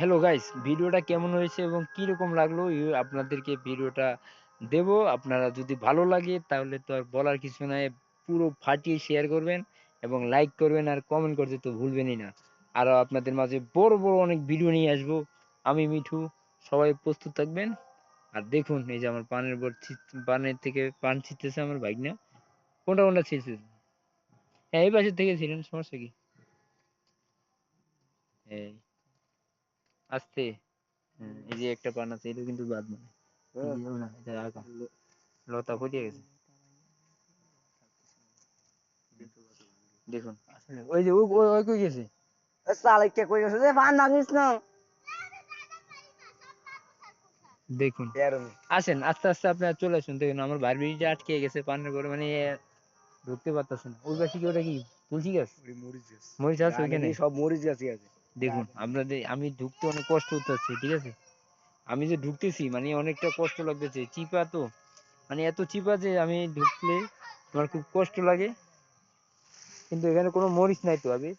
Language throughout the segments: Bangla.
হ্যালো গাইস ভিডিওটা কেমন হয়েছে এবং কি রকম লাগল আপনাদেরকে ভিডিওটা দেব। আপনারা যদি ভালো লাগে তাহলে তো আর বলার কিছু নাই, পুরো ফাটিয়ে শেয়ার করবেন এবং লাইক করবেন আর কমেন্ট করতে তো ভুলবেনই না। আর আপনাদের মাঝে বড় বড় অনেক ভিডিও নিয়ে আসব। আমি মিঠু, সবাই প্রস্তুত থাকবেন। আর দেখুন, এই যে আমার পানের বর ছিট- পানের থেকে পান ছিটতেছে আমার বাইক না কোনটা কোনটা ছিটতেছে হ্যাঁ এই পাশের থেকে ছিলেন, সমস্যা কি? এই। আস্তে এই যে একটা পান আছে এটা কিন্তু বাদ মানে। লতা ফুটিয়ে গেছে। দেখুন। ওই যে ওই ওই কই গেছে? সালে কে কই গেছে? যে ভাঙিস না। দেখুন। আসেন আস্তে আস্তে আপনারা চলে আসুন। দেখুন আমার বাড়ির আটকে গেছে পানের করে মানে ঢুকতে পারতেছে না। ওই পাশে কি ওটা কি তুলসী গাছ? মরিচ আছে ওইখানে? সব মরিচ গাছই আছে। দেখুন আপনাদের আমি ঢুকতে অনেক কষ্ট হচ্ছে ঠিক আছে? আমি যে ঢুকতেছি মানে অনেকটা কষ্ট লাগতেছে চিপা তো মানে এত চিপা যে আমি ঢুকলে আমার খুব কষ্ট লাগে। কিন্তু এখানে কোনো মরিচ নাই তো আমি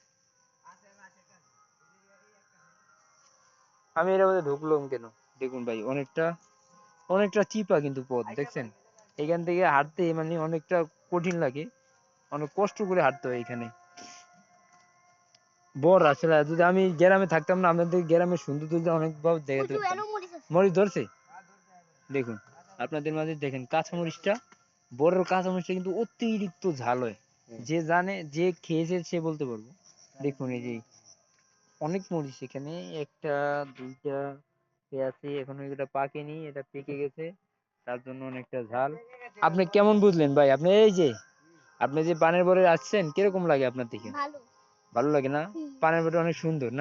আমি এর মধ্যে ঢুকলাম কেন? দেখুন ভাই অনেকটা অনেকটা চিপা কিন্তু পথ দেখছেন? এখান থেকে হাঁটতে মানে অনেকটা কঠিন লাগে অনেক কষ্ট করে হাঁটতে হয় এখানে। বর আসলে যদি আমি গ্রামে থাকতাম না আমাদের গ্রামের অনেক ভাবে দেখাতে মরিচ ধরছে? দেখুন আপনাদের মাঝে দেখেন কাঁচা মরিচটা বড় কাঁচা মরিচটা কিন্তু অতিরিক্ত ঝাল হয়। যে জানে যে খেয়েছে সে বলতে পারব। দেখুন এই যে অনেক মরিচ এখানে একটা দুইটা আছে এখনও এটা পাকেনি এটা পেকে গেছে তার জন্য অনেকটা ঝাল। আপনি কেমন বুঝলেন ভাই? আপনি এই যে আপনি যে পানের বরে আসছেন কীরকম লাগে আপনার থেকে ভালো। ভালো লাগে না? পানের বোতল অনেক সুন্দর না?